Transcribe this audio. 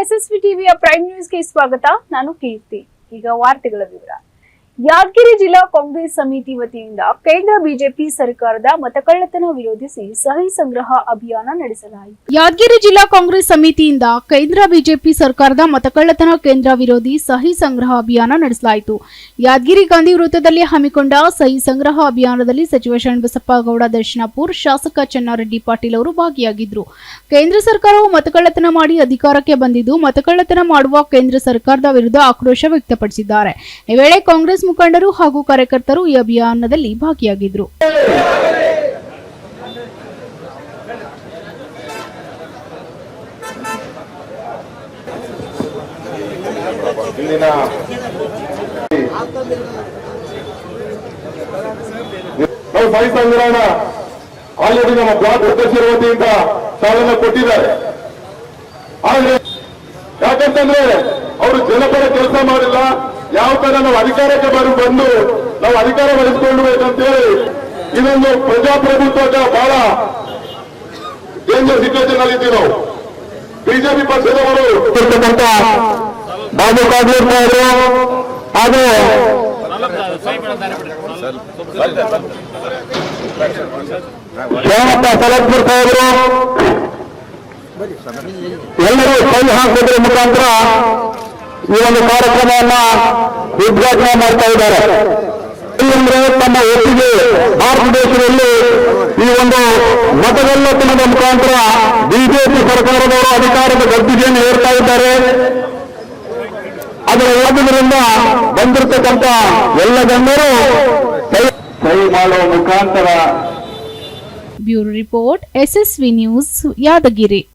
SSV ಟಿವಿಯ prime ನ್ಯೂಸ್ಗೆ ಸ್ವಾಗತ. ನಾನು ಕೀರ್ತಿ. ಈಗ ವಾರ್ತೆಗಳ ವಿವರ. ಯಾದಗಿರಿ ಜಿಲ್ಲಾ ಕಾಂಗ್ರೆಸ್ ಸಮಿತಿ ವತಿಯಿಂದ ಕೇಂದ್ರ ಬಿಜೆಪಿ ಸರ್ಕಾರದ ಮತಕಳ್ಳತನ ವಿರೋಧಿಸಿ ಸಹಿ ಸಂಗ್ರಹ ಅಭಿಯಾನ ನಡೆಸಲಾಯಿತು. ಯಾದಗಿರಿ ಜಿಲ್ಲಾ ಕಾಂಗ್ರೆಸ್ ಸಮಿತಿಯಿಂದ ಕೇಂದ್ರ ಬಿಜೆಪಿ ಸರ್ಕಾರದ ಮತಕಳ್ಳತನ ಕೇಂದ್ರ ವಿರೋಧಿ ಸಹಿ ಸಂಗ್ರಹ ಅಭಿಯಾನ ನಡೆಸಲಾಯಿತು. ಯಾದಗಿರಿ ಗಾಂಧಿ ವೃತ್ತದಲ್ಲಿ ಹಮ್ಮಿಕೊಂಡ ಸಹಿ ಸಂಗ್ರಹ ಅಭಿಯಾನದಲ್ಲಿ ಸಚಿವ ಶರಣಬಸಪ್ಪ ಗೌಡ, ದರ್ಶನಾಪುರ್ ಶಾಸಕ ಚನ್ನಾರೆಡ್ಡಿ ಪಾಟೀಲ್ ಅವರು ಭಾಗಿಯಾಗಿದ್ದರು ಕೇಂದ್ರ ಸರ್ಕಾರವು ಮತಕಳ್ಳತನ ಮಾಡಿ ಅಧಿಕಾರಕ್ಕೆ ಬಂದಿದ್ದು, ಮತಕಳ್ಳತನ ಮಾಡುವ ಕೇಂದ್ರ ಸರ್ಕಾರದ ವಿರುದ್ಧ ಆಕ್ರೋಶ ವ್ಯಕ್ತಪಡಿಸಿದ್ದಾರೆ. ಈ ವೇಳೆ ಕಾಂಗ್ರೆಸ್ ಮುಖಂಡರು ಹಾಗೂ ಕಾರ್ಯಕರ್ತರು ಈ ಅಭಿಯಾನದಲ್ಲಿ ಭಾಗಿಯಾಗಿದ್ದರು ಆಲ್ರೆಡಿ ನಮ್ಮ ಬ್ಲಾಕ್ ಅಧ್ಯಕ್ಷರ ವತಿಯಿಂದ ಸಾಲನ್ನು ಕೊಟ್ಟಿದ್ದಾರೆ. ಆದ್ರೆ ಯಾಕಂತಂದ್ರೆ ಅವರು ಜನಪರ ಕೆಲಸ ಯಾವ ತರ ನಾವು ಅಧಿಕಾರಕ್ಕೆ ಬರು ಬಂದು ನಾವು ಅಧಿಕಾರ ವಹಿಸ್ಕೊಳ್ಬೇಕಂತೇಳಿ ಇದೊಂದು ಪ್ರಜಾಪ್ರಭುತ್ವದ ಬಹಳ ಡೇಂಜರ್ ಸಿಚುವೇಶನ್ ಅಲ್ಲಿ ಇದ್ದೀವಿ ಬಿಜೆಪಿ ಪಕ್ಷದವರು ಬಾಬು ಕಾಗೂರ್ ಅವರು ಹಾಗೂ ಎಲ್ಲರೂ ಕೈ ಹಾಕೋದ್ರ ಮುಖಾಂತರ ಈ ಒಂದು ಕಾರ್ಯಕ್ರಮವನ್ನ ಉದ್ಘಾಟನೆ ಮಾಡ್ತಾ ಇದ್ದಾರೆ. ತಮ್ಮ ಒಟ್ಟಿಗೆ ಭಾರತ ದೇಶದಲ್ಲಿ ಈ ಒಂದು ಮತಗಲ್ಲತನದ ಮುಖಾಂತರ ಬಿಜೆಪಿ ಸರ್ಕಾರದವರು ಅಧಿಕಾರದ ಗದ್ದುಗೆಯನ್ನು ಹೇಳ್ತಾ ಇದ್ದಾರೆ. ಅದರ ಓದುವುದರಿಂದ ಬಂದಿರತಕ್ಕಂತ ಎಲ್ಲ ಗಣ್ಯರು ಕೈ ಮಾಡುವ ಮುಖಾಂತರ bureau report, SSV news Yadgiri.